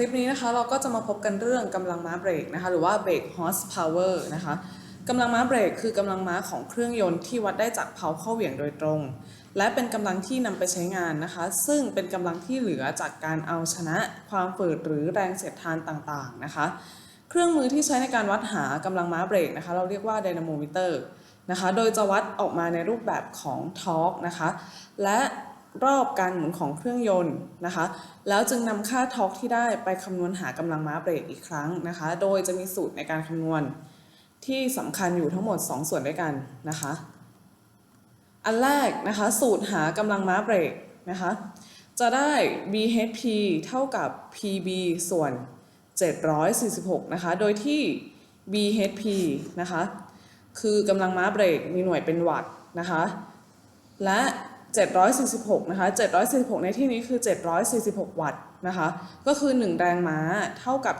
คลิปนี้นะคะเราก็จะมาพบกันเรื่องกำลังม้าเบรกนะคะหรือว่า brake horsepower นะคะกำลังม้าเบรกคือกำลังม้าของเครื่องยนต์ที่วัดได้จากเพาเข้าเหวี่ยงโดยตรง และเป็นกำลังที่นำไปใช้งานนะคะ ซึ่งเป็นกำลังที่เหลือจากการเอาชนะความฝืดหรือแรงเสียดทานต่างๆนะคะ เครื่องมือที่ใช้ในการวัดหากำลังม้าเบรกนะคะเราเรียกว่า dynamometer นะคะ โดยจะวัดออกมาในรูปแบบของทอร์กนะคะ และ รอบการหมุนของเครื่องยนต์นะคะ แล้วจึงนำค่าทอร์กที่ได้ไปคำนวณหากำลังม้าเบรกอีกครั้งนะคะ โดยจะมีสูตรในการคำนวณที่สำคัญอยู่ทั้งหมด 2 ส่วนด้วยกันนะคะ อันแรกนะคะสูตรหากำลังม้าเบรกนะคะจะได้ BHP เท่ากับ PB ส่วน 746 นะคะ โดยที่ BHP นะคะ คือกำลังม้าเบรกมีหน่วยเป็นวัตต์นะคะ และ 746 นะคะ 746 ในที่นี้คือ 746 วัตต์นะคะ ก็คือ 1 แรงม้าเท่ากับ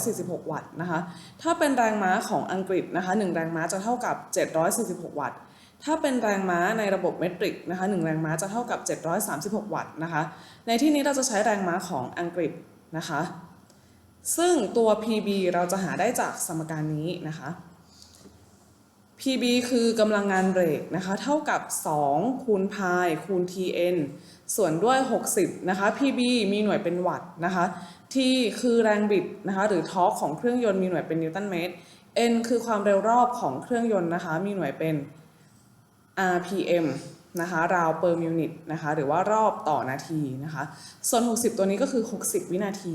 746 วัตต์นะคะ ถ้าเป็นแรงม้าของอังกฤษนะคะ 1 แรงม้าจะเท่ากับ 746 วัตต์ ถ้าเป็นแรงม้าในระบบเมตริกนะคะ 1 แรงม้าจะเท่ากับ 736 วัตต์นะคะ ในที่นี้เราจะใช้แรงม้าของอังกฤษนะคะ ซึ่งตัว PB เราจะหาได้จากสมการนี้นะคะ PB คือกำลังงานเบรกนะคะเท่ากับ 2 คูณพายคูณ TN ส่วนด้วย 60 นะคะ PB มีหน่วยเป็นวัตต์นะคะ T คือแรงบิดนะคะหรือทอร์กของเครื่องยนต์มีหน่วยเป็นนิวตันเมตร N คือความเร็วรอบของเครื่องยนต์นะคะมีหน่วยเป็น RPM นะคะราว per minute นะคะหรือว่ารอบต่อนาทีนะคะส่วน 60 ตัวนี้ก็คือ 60 วินาที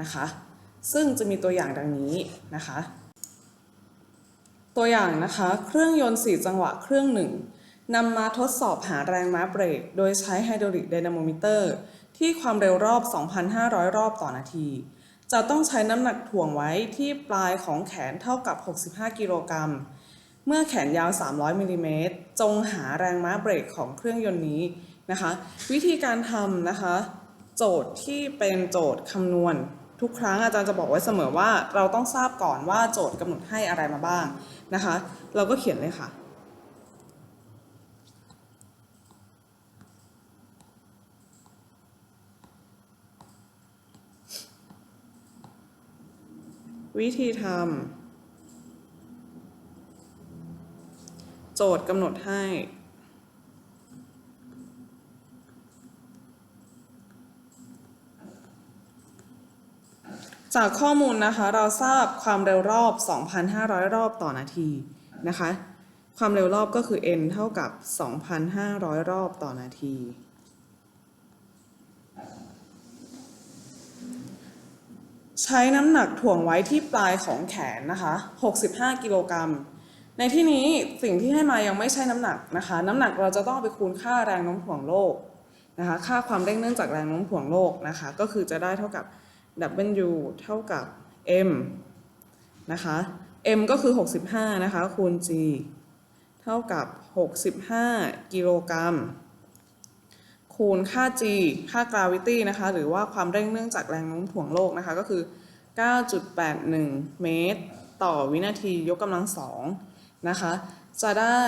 นะคะซึ่งจะมีตัวอย่างดังนี้นะคะ ตัวอย่างนะคะ เครื่องยนต์ 4 จังหวะเครื่องหนึ่งนำมาทดสอบหาแรงม้าเบรก โดยใช้ไฮดรอลิกไดนาโมมิเตอร์ ที่ความเร็วรอบ 2,500 รอบต่อนาที จะต้องใช้น้ำหนักถ่วงไว้ที่ปลายของแขนเท่ากับ 65 กิโลกรัม เมื่อแขนยาว 300มิลลิเมตรจงหาแรงม้าเบรกของเครื่องยนต์นี้นะคะ วิธีการทำนะคะ โจทย์ที่เป็นโจทย์คำนวณ ทุกครั้งอาจารย์จะบอกไว้เสมอว่าเราต้องทราบก่อนว่าโจทย์กำหนดให้อะไรมาบ้างนะคะ เราก็เขียนเลยค่ะ วิธีทำโจทย์กำหนดให้ จากข้อมูลนะคะเราทราบความเร็วรอบ 2,500 รอบต่อนาทีนะคะ ความเร็วรอบก็คือ n เท่ากับ 2,500 รอบต่อนาที ใช้น้ำหนักถ่วงไว้ที่ปลายของแขนนะคะ 65 กิโลกรัม ในที่นี้สิ่งที่ให้มายังไม่ใช่น้ำหนักนะคะ น้ำหนักเราจะต้องไปคูณค่าแรงโน้มถ่วงโลกนะคะ ค่าความเร่งเนื่องจากแรงโน้มถ่วงโลกนะคะ ก็คือจะได้เท่ากับ W เท่ากับ M นะคะ M ก็คือ 65 นะคะ คูณ G เท่ากับ 65 กิโลกรัม คูณค่า G ค่า gravity นะคะ หรือว่าความเร่งเนื่องจากแรงโน้มถ่วงโลกนะคะ ก็คือ 9.81 เมตร ต่อวินาทียกกำลังสองนะคะ จะได้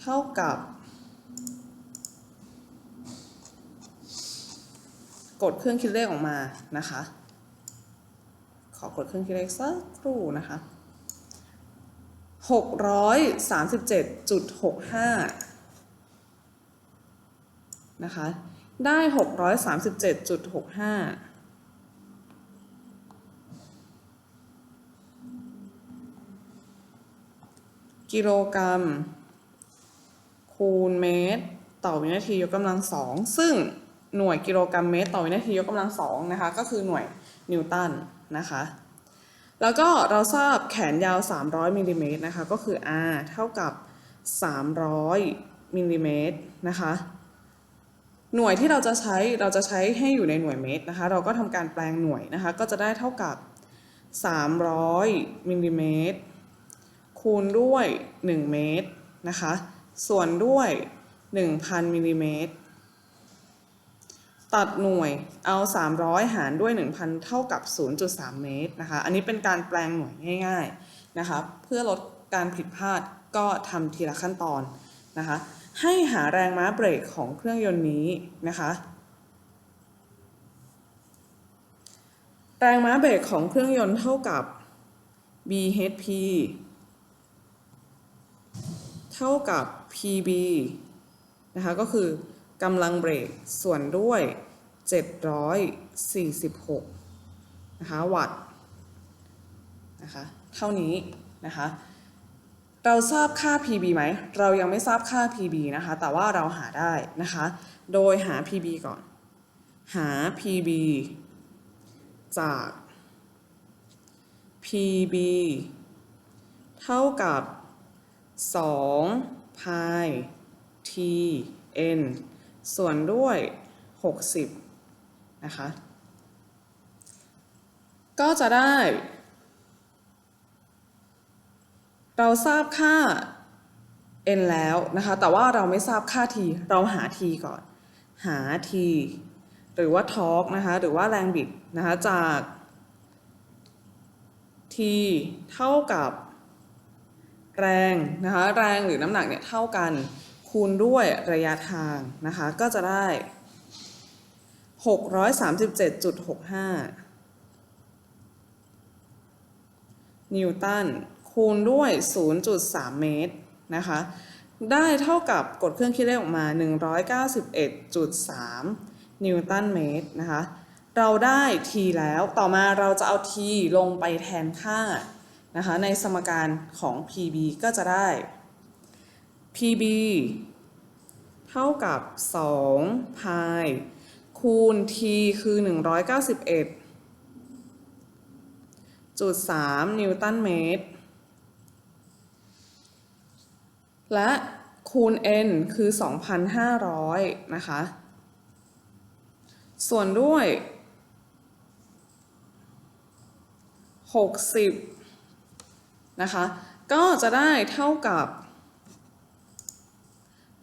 เท่ากับ กดเครื่องคิดเลขออกมานะคะ ขอกดเครื่องคิดเลขสักครู่นะคะหกร้อยสามสิบเจ็ดจุดหกห้านะคะ ได้หกร้อยสามสิบเจ็ดจุดหกห้ากิโลกรัม คูณเมตร ต่อวินาทียกกำลังสอง ซึ่ง หน่วยกิโลกรัมเมตร ต่อวินาทียกกำลังสองนะคะ ก็คือหน่วยนิวตันนะคะ แล้วก็เราทราบแขนยาว 300มิลลิเมตรนะคะ ก็คือ r เท่ากับ 300มิลลิเมตรนะคะ หน่วยที่เราจะใช้เราจะใช้ให้อยู่ในหน่วยเมตรนะคะ เราก็ทำการแปลงหน่วยนะคะ ก็จะได้เท่ากับ 300มิลลิเมตรคูณด้วย 1 เมตรนะคะ ส่วนด้วย 1,000มิลลิเมตร ตัดหน่วยเอา 300 หารด้วย 1,000 เท่ากับ 0.3 เมตรนะคะ อันนี้เป็นการแปลงหน่วยง่ายๆนะคะ เพื่อลดการผิดพลาดก็ทำทีละขั้นตอนนะคะ ให้หาแรงม้าเบรกของเครื่องยนต์นี้นะคะ แรงม้าเบรกของเครื่องยนต์เท่ากับ bhp เท่ากับ pb นะคะก็คือ กำลังเบรกส่วนด้วย 746 นะคะ วัตต์นะคะ เท่านี้นะคะ เราทราบค่า PB ไหม เรายังไม่ทราบค่า PB นะคะ แต่ว่าเราหาได้นะคะ โดยหา PB ก่อน หา PB จาก PB เท่ากับ2 pi t n ส่วนด้วย 60 นะคะ ก็จะได้ เราทราบค่า n แล้วนะคะ แต่ว่าเราไม่ทราบค่า t เราหา t ก่อน หา t หรือว่าทอร์กนะคะ หรือว่าแรงบิดนะคะ จาก t เท่ากับแรงนะคะ แรงหรือน้ำหนักเนี่ยเท่ากัน คูณด้วยระยะทางนะคะ ก็จะได้ 637.65 นิวตันคูณด้วย 0.3 เมตรนะคะ ได้เท่ากับกดเครื่องคิดเลขออกมา 191.3 นิวตันเมตรนะคะ เราได้ t แล้ว ต่อมาเราจะเอา t ลงไปแทนค่านะคะในสมการของ pb ก็จะได้ pb เท่ากับ2 pi คูณ t คือ 191จุด3นิวตันเมตร และคูณ n คือ 2,500 นะคะ ส่วนด้วย 60 นะคะ ก็จะได้เท่ากับ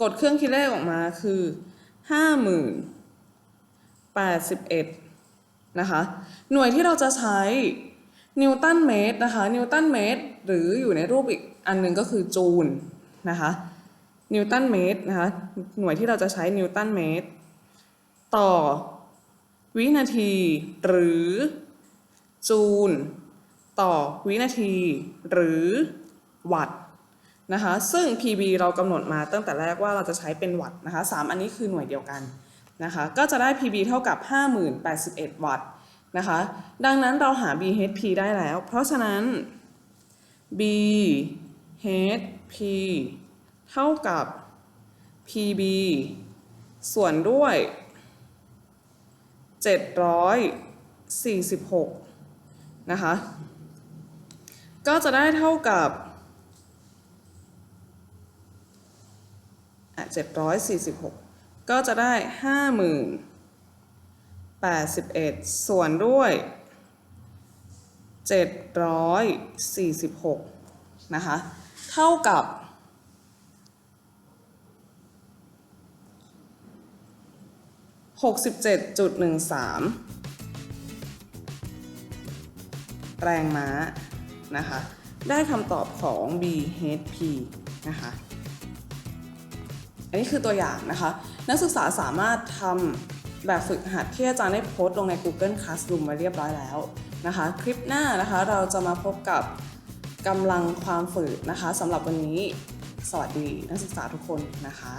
กดเครื่องคิดเลขออกมาคือ50,081นะคะหน่วยที่เราจะใช้นิวตันเมตรนะคะนิวตันเมตรหรืออยู่ในรูปอีกอันหนึ่งก็คือจูลนะคะนิวตันเมตรนะคะหน่วยที่เราจะใช้นิวตันเมตร ต่อวินาทีหรือจูลต่อวินาทีหรือวัตต์ นะคะ ซึ่ง PB เรากำหนดมาตั้งแต่แรกว่าเราจะใช้เป็นวัตต์นะคะสามอันนี้คือหน่วยเดียวกันนะคะ ก็จะได้ PB เท่ากับ50,081 วัตต์นะคะ ดังนั้นเราหา BHP ได้แล้ว เพราะฉะนั้น BHP เท่ากับ PB ส่วนด้วย 746 นะคะ ก็จะได้เท่ากับอะ 746 ก็จะได้ 50,81 ส่วนด้วย 746 นะคะ เท่ากับ 67.13 แรงม้านะคะ ได้คำตอบของ BHP นะคะ อันนี้คือตัวอย่างนะคะ นักศึกษาสามารถทำแบบฝึกหัดที่อาจารย์ได้โพสต์ลงใน Google Classroom มาเรียบร้อยแล้วนะคะ คลิปหน้านะคะเราจะมาพบกับกำลังความฝืดนะคะสำหรับวันนี้ สวัสดีนักศึกษาทุกคนนะคะ